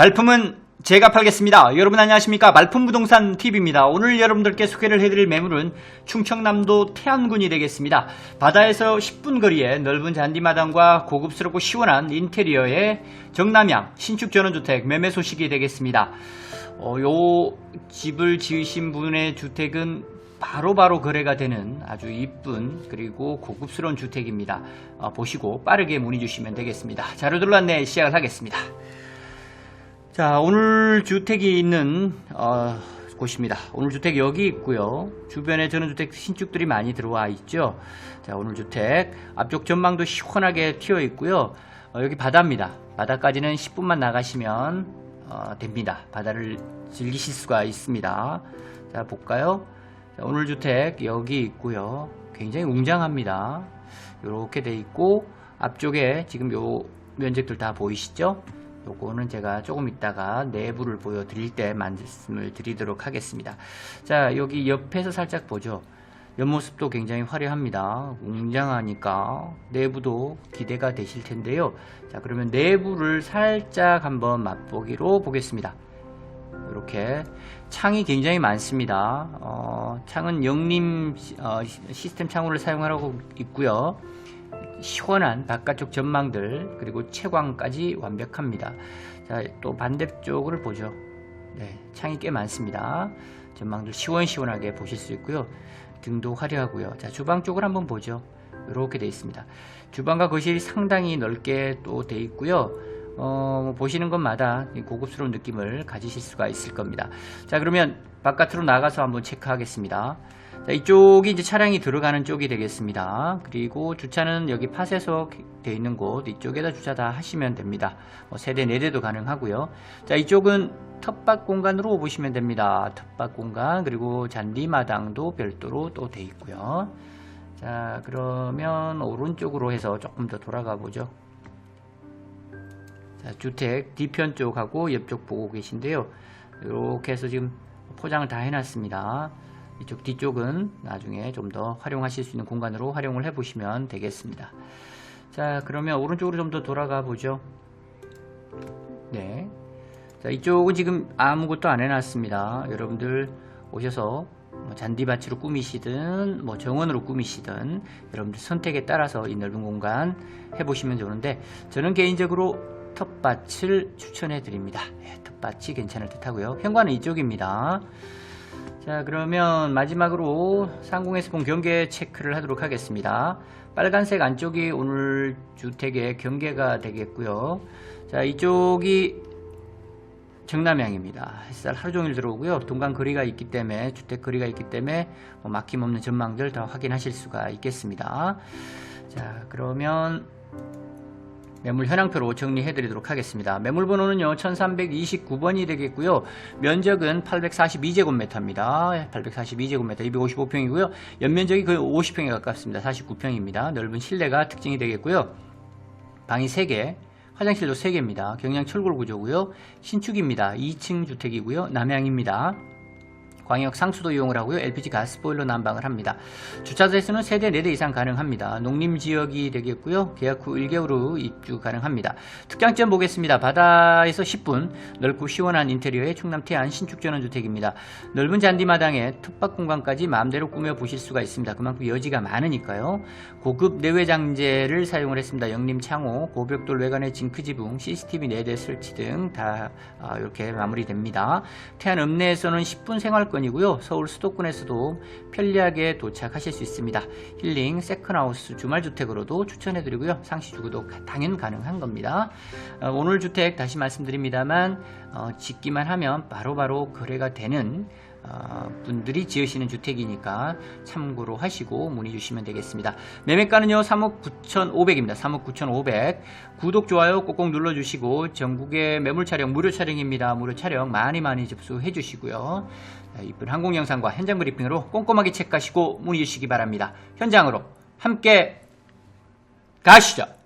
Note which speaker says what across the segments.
Speaker 1: 발품은 제가 팔겠습니다. 여러분 안녕하십니까? 말품부동산 TV입니다. 오늘 여러분들께 소개를 해드릴 매물은 충청남도 태안군이 되겠습니다. 바다에서 10분 거리에 넓은 잔디마당과 고급스럽고 시원한 인테리어의 정남향 신축 전원주택 매매 소식이 되겠습니다. 어, 요 집을 지으신 분의 주택은 바로바로 거래가 되는 아주 이쁜 그리고 고급스러운 주택입니다. 어, 보시고 빠르게 문의 주시면 되겠습니다. 자료들로 안내 시작을 하겠습니다. 자, 오늘 주택이 있는 어, 곳입니다. 오늘 주택 여기 있고요. 주변에 전원주택 신축들이 많이 들어와 있죠. 자, 오늘 주택 앞쪽 전망도 시원하게 튀어 있고요. 어, 여기 바다입니다. 바다까지는 10분만 나가시면 어, 됩니다. 바다를 즐기실 수가 있습니다. 자, 볼까요? 자, 오늘 주택 여기 있고요. 굉장히 웅장합니다. 이렇게 돼 있고 앞쪽에 지금 요 면적들 다 보이시죠? 요거는 제가 조금 있다가 내부를 보여드릴 때 말씀을 드리도록 하겠습니다. 자, 여기 옆에서 살짝 보죠. 옆모습도 굉장히 화려합니다. 웅장하니까 내부도 기대가 되실 텐데요. 자, 그러면 내부를 살짝 한번 맛보기로 보겠습니다. 이렇게 창이 굉장히 많습니다. 어, 창은 영림 시- 어, 시- 시스템 창호를 사용하고 있고요. 시원한 바깥쪽 전망들 그리고 채광까지 완벽합니다. 자, 또 반대쪽을 보죠. 네, 창이 꽤 많습니다. 전망들 시원시원하게 보실 수 있고요. 등도 화려하고요. 자, 주방 쪽을 한번 보죠. 이렇게 되어 있습니다. 주방과 거실이 상당히 넓게 또 되어 있고요. 어, 뭐 보시는 것마다 이 고급스러운 느낌을 가지실 수가 있을 겁니다. 자, 그러면 바깥으로 나가서 한번 체크하겠습니다. 자, 이쪽이 이제 차량이 들어가는 쪽이 되겠습니다. 그리고 주차는 여기 팟에서 되어 있는 곳 이쪽에다 주차 다 하시면 됩니다. 뭐 세대 네 대도 가능하고요. 자, 이쪽은 텃밭 공간으로 보시면 됩니다. 텃밭 공간 그리고 잔디 마당도 별도로 또 되어 있고요. 자, 그러면 오른쪽으로 해서 조금 더 돌아가 보죠. 자, 주택 뒤편 쪽하고 옆쪽 보고 계신데요. 이렇게 해서 지금 포장을 다 해놨습니다. 이쪽 뒤쪽은 나중에 좀 더 활용하실 수 있는 공간으로 활용을 해 보시면 되겠습니다. 자, 그러면 오른쪽으로 좀 더 돌아가 보죠. 네. 자, 이쪽은 지금 아무것도 안 해놨습니다. 여러분들 오셔서 뭐 잔디밭으로 꾸미시든 뭐 정원으로 꾸미시든 여러분들 선택에 따라서 이 넓은 공간 해보시면 좋은데 저는 개인적으로 텃밭을 추천해 드립니다. 예, 텃밭이 괜찮을 듯 하고요. 현관은 이쪽입니다. 자 그러면 마지막으로 상공에서 본 경계 체크를 하도록 하겠습니다. 빨간색 안쪽이 오늘 주택의 경계가 되겠고요. 자 이쪽이 정남향입니다. 햇살 하루 종일 들어오고요. 동강 거리가 있기 때문에 주택 거리가 있기 때문에 뭐 막힘없는 전망들 다 확인하실 수가 있겠습니다. 자 그러면 매물 현황표로 정리해 드리도록 하겠습니다. 매물 번호는요, 1329번이 되겠고요. 면적은 842제곱미터입니다. 842제곱미터, 255평이고요. 연면적이 거의 50평에 가깝습니다. 49평입니다. 넓은 실내가 특징이 되겠고요. 방이 3개, 화장실도 3개입니다. 경량 철골 구조고요. 신축입니다. 2층 주택이고요. 남향입니다. 광역 상수도 이용을 하고요. LPG 가스보일러 난방을 합니다. 주차 대수는 세대 4대 이상 가능합니다. 농림 지역이 되겠고요. 계약 후 1개월 후 입주 가능합니다. 특장점 보겠습니다. 바다에서 10분 넓고 시원한 인테리어의 충남 태안 신축 전원주택입니다. 넓은 잔디마당에 텃밭 공간까지 마음대로 꾸며 보실 수가 있습니다. 그만큼 여지가 많으니까요. 고급 내외장재를 사용을 했습니다. 영림 창호, 고벽돌 외관의 징크 지붕, CCTV 4대 설치 등 다 이렇게 마무리됩니다. 태안 읍내에서는 10분 생활권 이고요. 서울 수도권에서도 편리하게 도착하실 수 있습니다. 힐링, 세컨하우스, 주말주택으로도 추천해드리고요. 상시주거도 가- 당연 가능한 겁니다. 어, 오늘 주택 다시 말씀드립니다만 어, 짓기만 하면 바로바로 거래가 되는 어, 분들이 지으시는 주택이니까 참고로 하시고 문의 주시면 되겠습니다. 매매가는요 3억 9,500입니다. 3억 9,500. 구독 좋아요 꼭꼭 눌러주시고 전국의 매물 촬영 무료 촬영입니다. 무료 촬영 많이 많이 접수해 주시고요. 자, 이쁜 항공 영상과 현장 브리핑으로 꼼꼼하게 체크하시고 문의 주시기 바랍니다. 현장으로 함께 가시죠.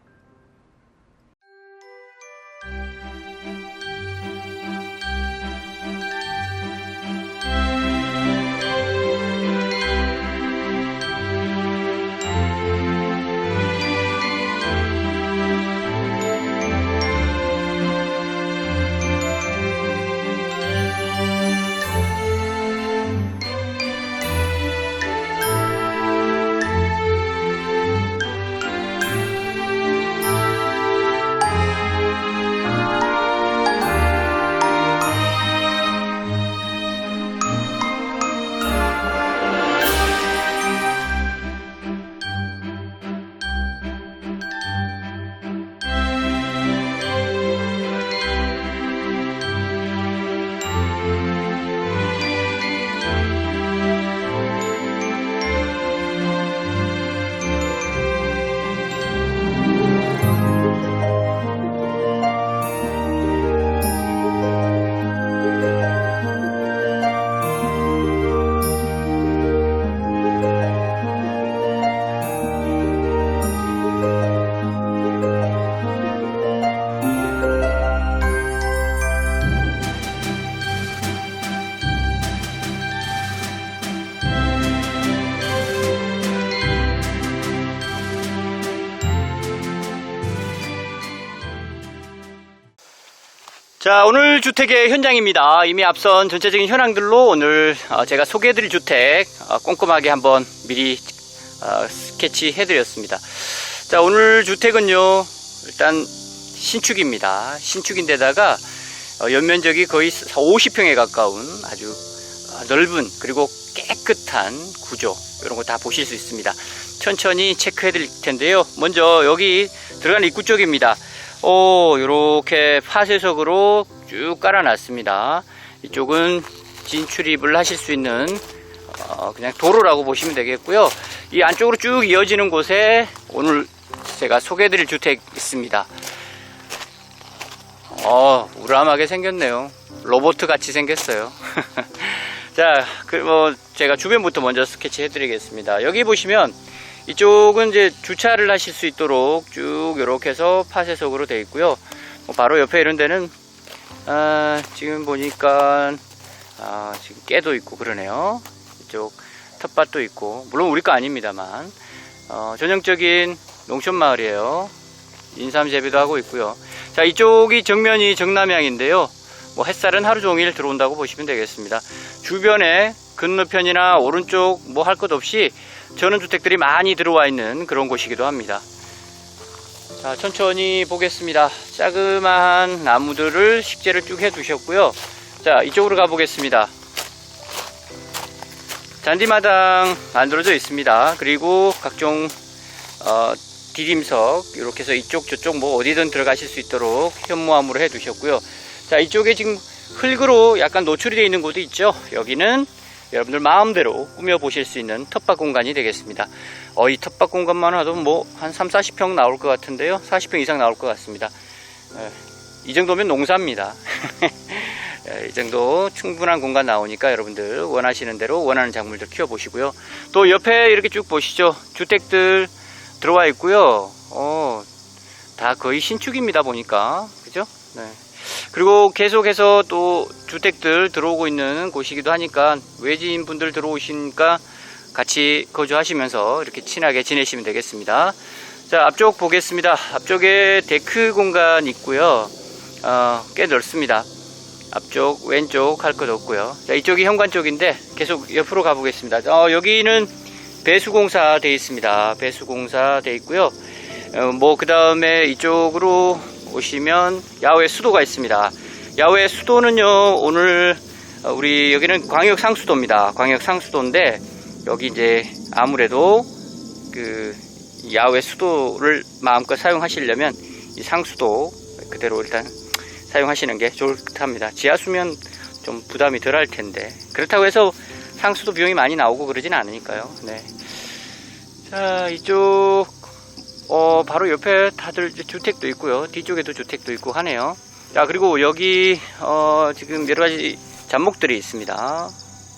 Speaker 1: 자, 오늘 주택의 현장입니다. 이미 앞선 전체적인 현황들로 오늘 어, 제가 소개해드릴 주택 어, 꼼꼼하게 한번 미리 어, 스케치 해드렸습니다. 자, 오늘 주택은요, 일단 신축입니다. 신축인데다가 어, 연면적이 거의 50평에 가까운 아주 어, 넓은 그리고 깨끗한 구조 이런 거 다 보실 수 있습니다. 천천히 체크해 드릴 텐데요. 먼저 여기 들어가는 입구 쪽입니다. 오, 요렇게 파쇄석으로 쭉 깔아놨습니다. 이쪽은 진출입을 하실 수 있는 어, 그냥 도로라고 보시면 되겠고요. 이 안쪽으로 쭉 이어지는 곳에 오늘 제가 소개해드릴 주택 있습니다. 어, 우람하게 생겼네요. 로봇 같이 생겼어요. 자, 그, 뭐, 제가 주변부터 먼저 스케치 해드리겠습니다. 여기 보시면, 이쪽은 이제 주차를 하실 수 있도록 쭉 이렇게 해서 파쇄석으로 되어 있고요. 뭐 바로 옆에 이런 데는, 아, 지금 보니까, 아, 지금 깨도 있고 그러네요. 이쪽 텃밭도 있고, 물론 우리 거 아닙니다만, 어, 전형적인 농촌 마을이에요. 인삼 재배도 하고 있고요. 자, 이쪽이 정면이 정남향인데요. 뭐 햇살은 하루 종일 들어온다고 보시면 되겠습니다. 주변에 건너편이나 오른쪽 뭐 할 것 없이 전원주택들이 많이 들어와 있는 그런 곳이기도 합니다. 자, 천천히 보겠습니다. 자그마한 나무들을 식재를 쭉 해 두셨고요. 자, 이쪽으로 가보겠습니다. 잔디마당 만들어져 있습니다. 그리고 각종 어, 디딤석 이렇게 해서 이쪽 저쪽 뭐 어디든 들어가실 수 있도록 현무암으로 해 두셨고요. 자, 이쪽에 지금 흙으로 약간 노출이 되어 있는 곳도 있죠. 여기는 여러분들 마음대로 꾸며 보실 수 있는 텃밭 공간이 되겠습니다. 어, 이 텃밭 공간만 해도 뭐 한 3, 40평 나올 것 같은데요. 40평 이상 나올 것 같습니다. 예, 이 정도면 농사입니다. 예, 이 정도 충분한 공간 나오니까 여러분들 원하시는 대로 원하는 작물들 키워 보시고요. 또 옆에 이렇게 쭉 보시죠. 주택들 들어와 있고요. 어, 다 거의 신축입니다 보니까 그죠? 네. 그리고 계속해서 또 주택들 들어오고 있는 곳이기도 하니까 외지인 분들 들어오시니까 같이 거주하시면서 이렇게 친하게 지내시면 되겠습니다. 자 앞쪽 보겠습니다. 앞쪽에 데크 공간 있고요. 어, 꽤 넓습니다. 앞쪽 왼쪽 할 것 없고요. 자 이쪽이 현관 쪽인데 계속 옆으로 가보겠습니다. 어, 여기는 배수공사 돼 있습니다. 배수공사 돼 있고요. 어, 뭐그 다음에 이쪽으로 오시면 야외 수도가 있습니다. 야외 수도는요 오늘 어, 우리 여기는 광역 상수도입니다. 광역 상수도인데 여기 이제 아무래도 그 야외 수도를 마음껏 사용하시려면 이 상수도 그대로 일단 사용하시는 게 좋답니다. 지하수면 좀 부담이 덜 할 텐데 그렇다고 해서 상수도 비용이 많이 나오고 그러진 않으니까요. 네. 자 이쪽 어, 바로 옆에 다들 주택도 있고요. 뒤쪽에도 주택도 있고 하네요. 자, 그리고 여기, 어, 지금 여러 가지 잡목들이 있습니다.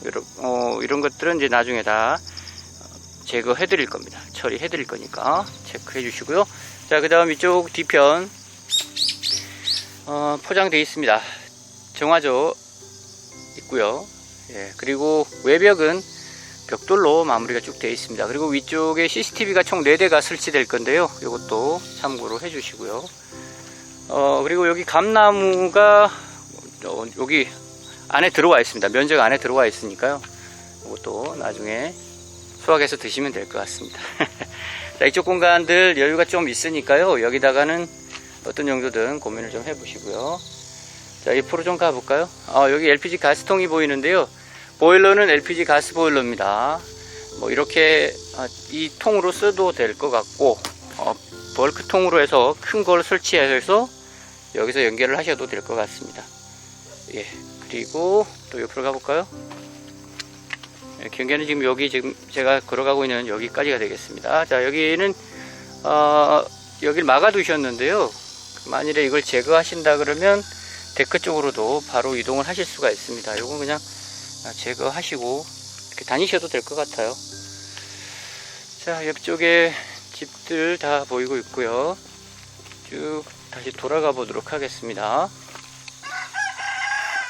Speaker 1: 이런, 어, 이런 것들은 이제 나중에 다 제거해 드릴 겁니다. 처리해 드릴 거니까 체크해 주시고요. 자, 그 다음 이쪽 뒤편, 어, 포장되어 있습니다. 정화조 있고요. 예, 그리고 외벽은 벽돌로 마무리가 쭉 되어 있습니다. 그리고 위쪽에 CCTV가 총 4대가 설치될 건데요. 이것도 참고로 해주시고요. 어, 그리고 여기 감나무가 어, 여기 안에 들어와 있습니다. 면적 안에 들어와 있으니까요. 이것도 나중에 수확해서 드시면 될 것 같습니다. 자, 이쪽 공간들 여유가 좀 있으니까요. 여기다가는 어떤 정도든 고민을 좀 해보시고요. 자, 옆으로 좀 가볼까요? 어, 여기 LPG 가스통이 보이는데요. 보일러는 LPG 가스 보일러입니다. 뭐 이렇게 아, 이 통으로 써도 될 것 같고 어, 벌크 통으로 해서 큰 걸 설치해서 여기서 연결을 하셔도 될 것 같습니다. 예 그리고 또 옆으로 가볼까요? 예, 경계는 지금 여기 지금 제가 걸어가고 있는 여기까지가 되겠습니다. 자 여기는 어, 여기를 막아 두셨는데요. 만일에 이걸 제거하신다 그러면 데크 쪽으로도 바로 이동을 하실 수가 있습니다. 이건 그냥 아, 제거하시고 이렇게 다니셔도 될 것 같아요. 자, 옆쪽에 집들 다 보이고 있고요. 쭉 다시 돌아가 보도록 하겠습니다.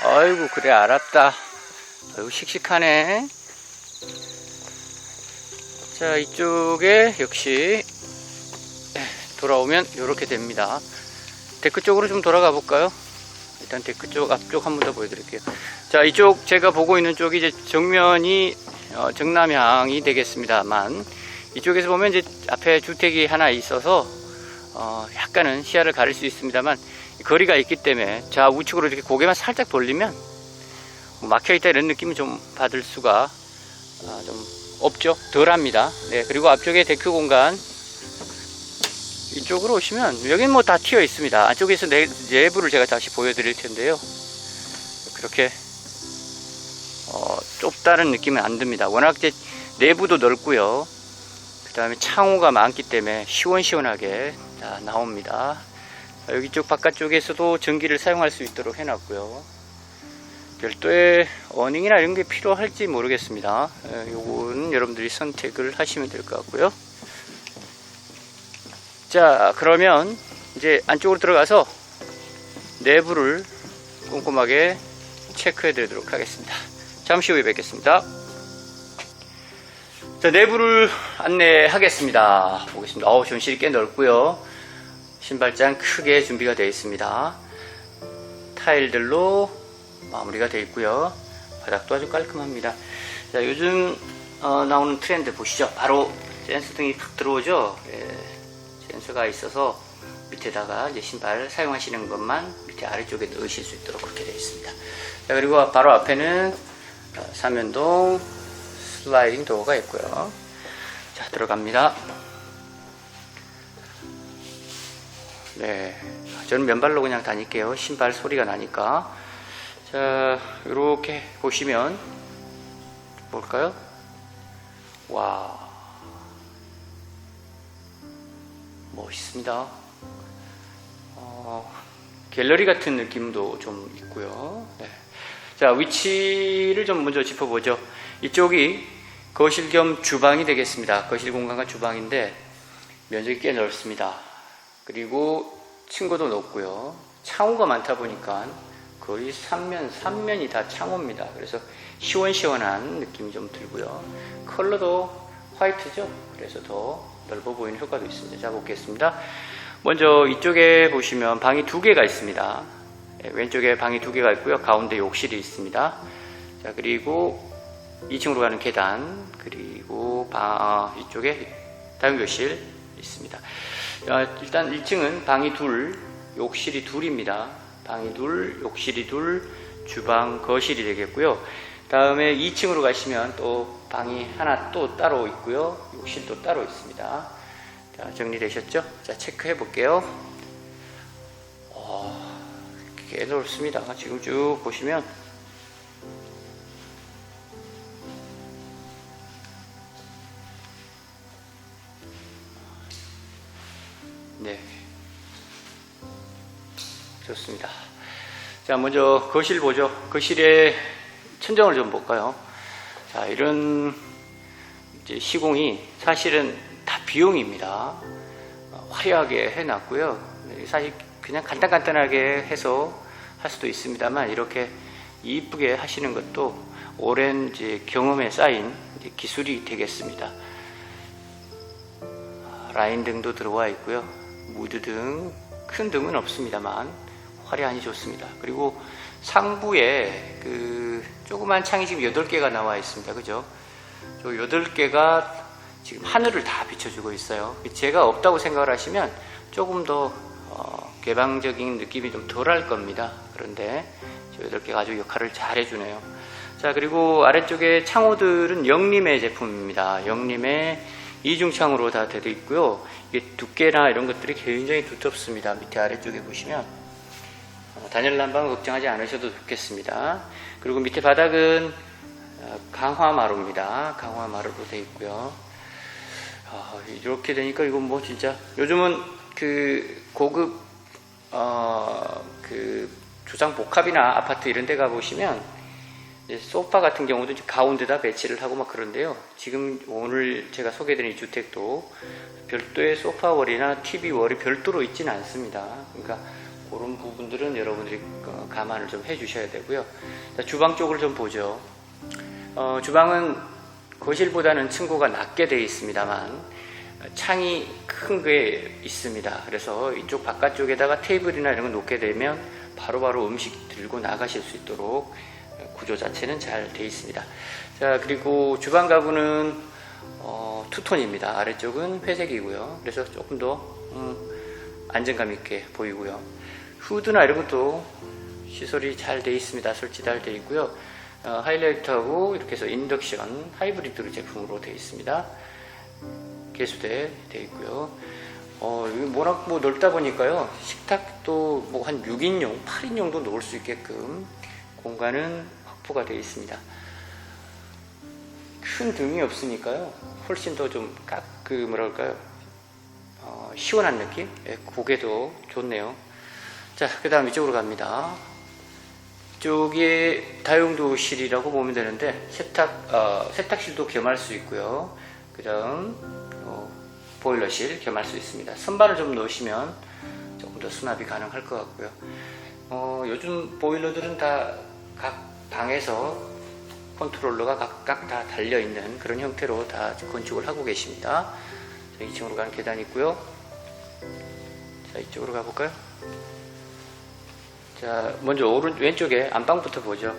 Speaker 1: 아이고, 그래, 알았다. 아이고, 씩씩하네. 자, 이쪽에 역시 돌아오면 이렇게 됩니다. 데크 쪽으로 좀 돌아가 볼까요? 일단 데크 쪽 앞쪽 한 번 더 보여드릴게요. 자, 이쪽 제가 보고 있는 쪽이 이제 정면이 어, 정남향이 되겠습니다만 이쪽에서 보면 이제 앞에 주택이 하나 있어서 어, 약간은 시야를 가릴 수 있습니다만 거리가 있기 때문에 자 우측으로 이렇게 고개만 살짝 돌리면 뭐 막혀있다 이런 느낌을 좀 받을 수가 아, 좀 없죠. 덜합니다. 네, 그리고 앞쪽에 데크 공간 이쪽으로 오시면 여기는 뭐다 튀어 있습니다. 안쪽에서 내, 내부를 제가 다시 보여드릴 텐데요. 그렇게 어, 좁다는 느낌은 안 듭니다. 워낙 이제 내부도 넓고요. 그 다음에 창호가 많기 때문에 시원시원하게 자, 나옵니다. 자, 여기 쪽 바깥쪽에서도 전기를 사용할 수 있도록 해놨고요. 별도의 어닝이나 이런 게 필요할지 모르겠습니다. 에, 요거는 여러분들이 선택을 하시면 될 것 같고요. 자, 그러면 이제 안쪽으로 들어가서 내부를 꼼꼼하게 체크해 드리도록 하겠습니다. 잠시 후에 뵙겠습니다. 자, 내부를 안내하겠습니다. 보겠습니다. 어우, 전실이 꽤 넓고요. 신발장 크게 준비가 되어 있습니다. 타일들로 마무리가 되어 있고요. 바닥도 아주 깔끔합니다. 자, 요즘 어, 나오는 트렌드 보시죠. 바로 센서 등이 탁 들어오죠. 예, 센서가 있어서 밑에다가 이제 신발 사용하시는 것만 밑에 아래쪽에 넣으실 수 있도록 그렇게 되어 있습니다. 자, 그리고 바로 앞에는 어, 삼연동 슬라이딩 도어가 있고요. 자, 들어갑니다. 네. 저는 맨발로 그냥 다닐게요. 신발 소리가 나니까. 자, 이렇게 보시면, 볼까요? 와. 멋있습니다. 어, 갤러리 같은 느낌도 좀 있고요. 네. 자, 위치를 좀 먼저 짚어보죠. 이쪽이 거실 겸 주방이 되겠습니다. 거실 공간과 주방인데 면적이 꽤 넓습니다. 그리고 층고도 높고요. 창호가 많다 보니까 거의 3면, 3면이 다 창호입니다. 그래서 시원시원한 느낌이 좀 들고요. 컬러도 화이트죠. 그래서 더 넓어 보이는 효과도 있습니다. 자, 보겠습니다. 먼저 이쪽에 보시면 방이 두 개가 있습니다. 예, 왼쪽에 방이 두 개가 있고요. 가운데 욕실이 있습니다. 자, 그리고 2층으로 가는 계단, 그리고 방, 아, 이쪽에 다용도실 있습니다. 아, 일단 1층은 방이 둘, 욕실이 둘입니다. 방이 둘, 욕실이 둘, 주방, 거실이 되겠고요. 다음에 2층으로 가시면 또 방이 하나 또 따로 있고요. 욕실도 따로 있습니다. 자, 정리되셨죠? 자, 체크해 볼게요. 어, 꽤 넓습니다. 지금 쭉 보시면 네. 좋습니다. 자, 먼저 거실 보죠. 거실의 천정을 좀 볼까요? 자, 이런 시공이 사실은 다 비용입니다. 어, 화려하게 해놨고요. 네, 사실 그냥 간단간단하게 해서 할 수도 있습니다만 이렇게 이쁘게 하시는 것도 오랜 이제 경험에 쌓인 이제 기술이 되겠습니다. 아, 라인 등도 들어와 있고요. 무드 등, 큰 등은 없습니다만 화려하니 좋습니다. 그리고 상부에 그 조그만 창이 지금 8개가 나와 있습니다. 그죠? 저 8개가 지금 하늘을 다 비춰주고 있어요. 제가 없다고 생각을 하시면 조금 더 어, 개방적인 느낌이 좀 덜할 겁니다. 그런데 저 8개가 아주 역할을 잘 해주네요. 자, 그리고 아래쪽에 창호들은 영림의 제품입니다. 영림의 이중창으로 다 되어 있고요. 이게 두께나 이런 것들이 굉장히 두텁습니다. 밑에 아래쪽에 보시면 어, 단열 난방 걱정하지 않으셔도 좋겠습니다. 그리고 밑에 바닥은 어, 강화 마루입니다. 강화 마루로 되어 있고요. 아, 이렇게 되니까 이건 뭐 진짜 요즘은 그 고급 어, 그 주상 복합이나 아파트 이런 데 가보시면 소파 같은 경우도 가운데다 배치를 하고 막 그런데요. 지금 오늘 제가 소개드린 이 주택도 별도의 소파 월이나 TV 월이 별도로 있지는 않습니다. 그러니까 그런 부분들은 여러분들이 어, 감안을 좀 해주셔야 되고요. 자, 주방 쪽을 좀 보죠. 어, 주방은 거실보다는 층고가 낮게 되어 있습니다만 창이 큰 게 있습니다. 그래서 이쪽 바깥쪽에다가 테이블이나 이런 거 놓게 되면 바로바로 음식 들고 나가실 수 있도록 구조 자체는 잘 되어 있습니다. 자 그리고 주방 가구는 어, 투톤입니다. 아래쪽은 회색이고요. 그래서 조금 더 음, 안정감 있게 보이고요. 후드나 이런 것도 시설이 잘 되어 있습니다. 설치 잘 되어 있고요. 어, 하이라이트하고 이렇게 해서 인덕션 하이브리드 제품으로 되어 있습니다. 개수대 되어 있고요. 어, 워낙 뭐 넓다 보니까요. 식탁도 뭐 한 6인용, 8인용도 놓을 수 있게끔 공간은 확보가 되어 있습니다. 큰 등이 없으니까요. 훨씬 더 좀 깍, 그, 뭐랄까요. 어, 시원한 느낌? 예, 고개도 좋네요. 자, 그 다음 이쪽으로 갑니다. 이쪽에 다용도실이라고 보면 되는데, 세탁, 어, 세탁실도 겸할 수 있고요. 그 다음, 어, 보일러실 겸할 수 있습니다. 선반을 좀 넣으시면 조금 더 수납이 가능할 것 같고요. 어, 요즘 보일러들은 다 각 방에서 컨트롤러가 각각 다 달려있는 그런 형태로 다 건축을 하고 계십니다. 자, 2층으로 가는 계단이 있고요. 자, 이쪽으로 가볼까요? 자, 먼저 오른 왼쪽에 안방부터 보죠.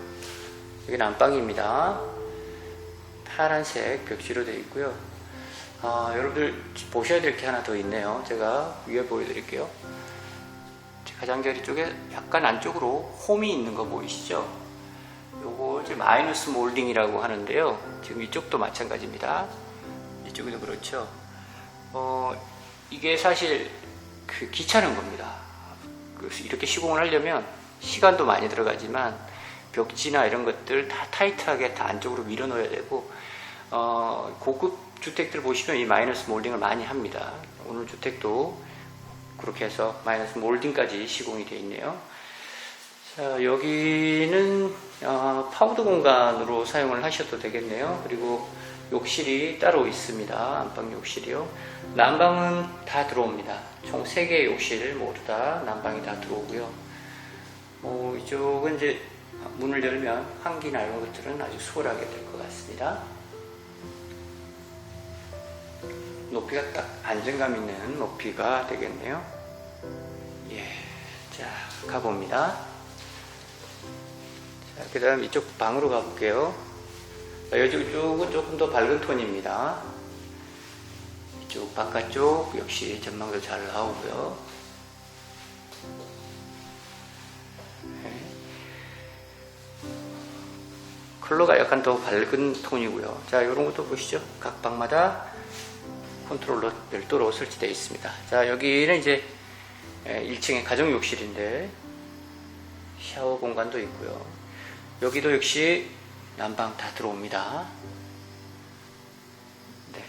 Speaker 1: 여기는 안방입니다. 파란색 벽지로 되어 있고요. 아, 여러분들 보셔야 될 게 하나 더 있네요. 제가 위에 보여드릴게요. 가장자리 쪽에 약간 안쪽으로 홈이 있는 거 보이시죠? 요거 이제 마이너스 몰딩이라고 하는데요. 지금 이쪽도 마찬가지입니다. 이쪽도 그렇죠. 어, 이게 사실 그 귀찮은 겁니다. 그 이렇게 시공을 하려면 시간도 많이 들어가지만 벽지나 이런 것들 다 타이트하게 다 안쪽으로 밀어 넣어야 되고 어, 고급 주택들 보시면 이 마이너스 몰딩을 많이 합니다. 오늘 주택도 그렇게 해서 마이너스 몰딩까지 시공이 되어 있네요. 자, 여기는 어, 파우더 공간으로 사용을 하셔도 되겠네요. 그리고 욕실이 따로 있습니다. 안방 욕실이요. 난방은 다 들어옵니다. 총 3개의 욕실 모두 다 난방이 다 들어오고요. 뭐 이쪽은 이제 문을 열면 환기나 이런 것들은 아주 수월하게 될 것 같습니다. 높이가 딱 안정감 있는 높이가 되겠네요. 예, 자 가봅니다. 자, 그 다음 이쪽 방으로 가볼게요. 자, 이쪽 쪽은 조금 더 밝은 톤입니다. 이쪽 바깥쪽 역시 전망도 잘 나오고요. 네. 컬러가 약간 더 밝은 톤이고요. 자, 이런 것도 보시죠. 각 방마다 컨트롤러 별도로 설치되어 있습니다. 자, 여기는 이제 1층의 가정 욕실인데 샤워 공간도 있고요. 여기도 역시 난방 다 들어옵니다. 네.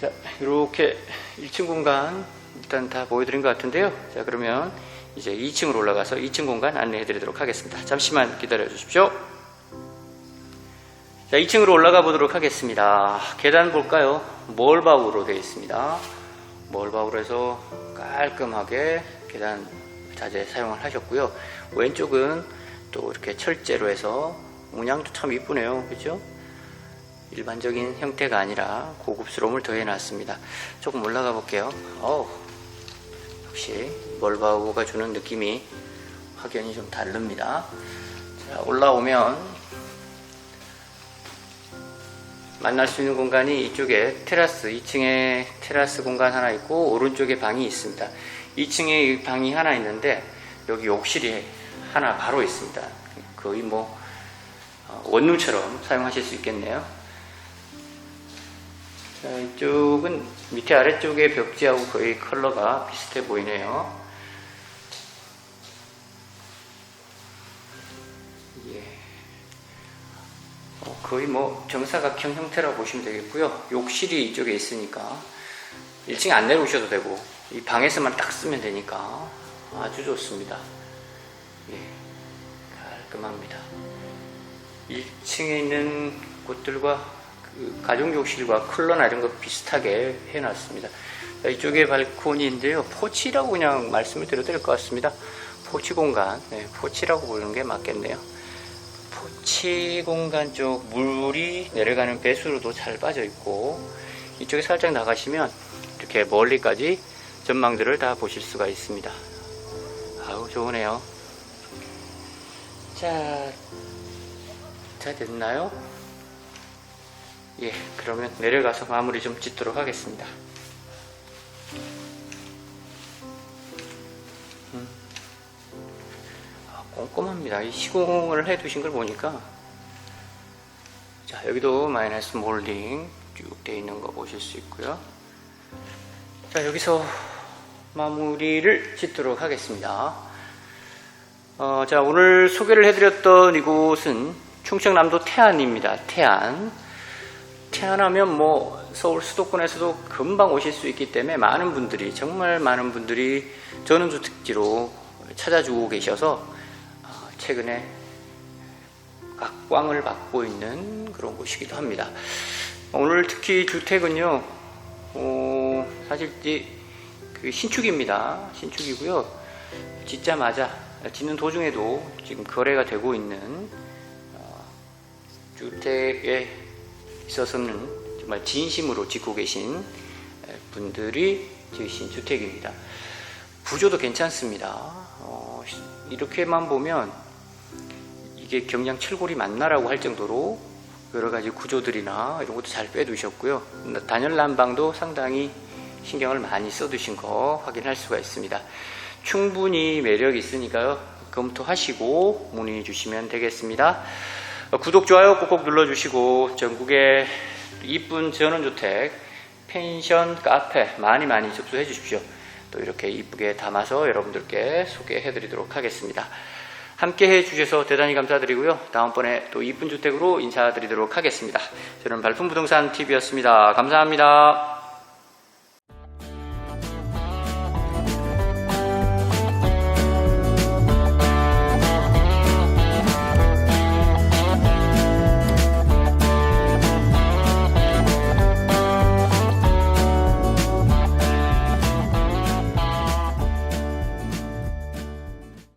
Speaker 1: 자, 이렇게 1층 공간 일단 다 보여드린 것 같은데요. 자, 그러면 이제 2층으로 올라가서 2층 공간 안내해 드리도록 하겠습니다. 잠시만 기다려 주십시오. 자, 2층으로 올라가 보도록 하겠습니다. 계단 볼까요? 몰바우로 되어 있습니다. 몰바우로 해서 깔끔하게 계단 자재 사용을 하셨고요. 왼쪽은 또 이렇게 철제로 해서 문양도 참 이쁘네요. 그죠? 일반적인 형태가 아니라 고급스러움을 더해놨습니다. 조금 올라가 볼게요. 어우, 역시 몰바우가 주는 느낌이 확연히 좀 다릅니다. 자, 올라오면 만날 수 있는 공간이 이쪽에 테라스, 2층에 테라스 공간 하나 있고 오른쪽에 방이 있습니다. 2층에 방이 하나 있는데 여기 욕실이 하나 바로 있습니다. 거의 뭐 어, 원룸처럼 사용하실 수 있겠네요. 자, 이쪽은 밑에 아래쪽의 벽지하고 거의 컬러가 비슷해 보이네요. 예. 어, 거의 뭐 정사각형 형태라고 보시면 되겠고요. 욕실이 이쪽에 있으니까 1층에 안 내려오셔도 되고 이 방에서만 딱 쓰면 되니까 아주 좋습니다. 예, 깔끔합니다. 1층에 있는 곳들과 그 가정욕실과 컬러나 이런 거 비슷하게 해놨습니다. 자, 이쪽에 발코니인데요. 포치라고 그냥 말씀을 드려도 될 것 같습니다. 포치 공간, 네, 포치라고 부르는 게 맞겠네요. 포치 공간 쪽 물이 내려가는 배수로도 잘 빠져 있고 이쪽에 살짝 나가시면 이렇게 멀리까지 전망들을 다 보실 수가 있습니다. 아우 좋으네요. 자, 자 됐나요? 예, 그러면 내려가서 마무리 좀 짓도록 하겠습니다. 음. 아, 꼼꼼합니다. 이 시공을 해 두신 걸 보니까 자 여기도 마이너스 몰딩 쭉 돼 있는 거 보실 수 있고요. 자 여기서 마무리를 짓도록 하겠습니다. 어, 자 오늘 소개를 해드렸던 이곳은 충청남도 태안입니다. 태안. 태안하면 뭐 서울 수도권에서도 금방 오실 수 있기 때문에 많은 분들이 정말 많은 분들이 전원주택지로 찾아주고 계셔서 어, 최근에 각광을 받고 있는 그런 곳이기도 합니다. 오늘 특히 주택은요, 어, 사실 그 신축입니다. 신축이고요. 짓자마자 짓는 도중에도 지금 거래가 되고 있는 어, 주택에 있어서는 정말 진심으로 짓고 계신 분들이 지으신 주택입니다. 구조도 괜찮습니다. 어, 이렇게만 보면 이게 경량 철골이 맞나라고 할 정도로 여러 가지 구조들이나 이런 것도 잘 빼두셨고요. 단열 난방도 상당히 신경을 많이 써두신 거 확인할 수가 있습니다. 충분히 매력 있으니까요. 검토하시고 문의 주시면 되겠습니다. 어, 구독, 좋아요 꼭꼭 눌러주시고 전국의 이쁜 전원주택, 펜션, 카페 많이 많이 접수해 주십시오. 또 이렇게 이쁘게 담아서 여러분들께 소개해 드리도록 하겠습니다. 함께 해 주셔서 대단히 감사드리고요. 다음번에 또 이쁜 주택으로 인사드리도록 하겠습니다. 저는 발품부동산 TV였습니다. 감사합니다.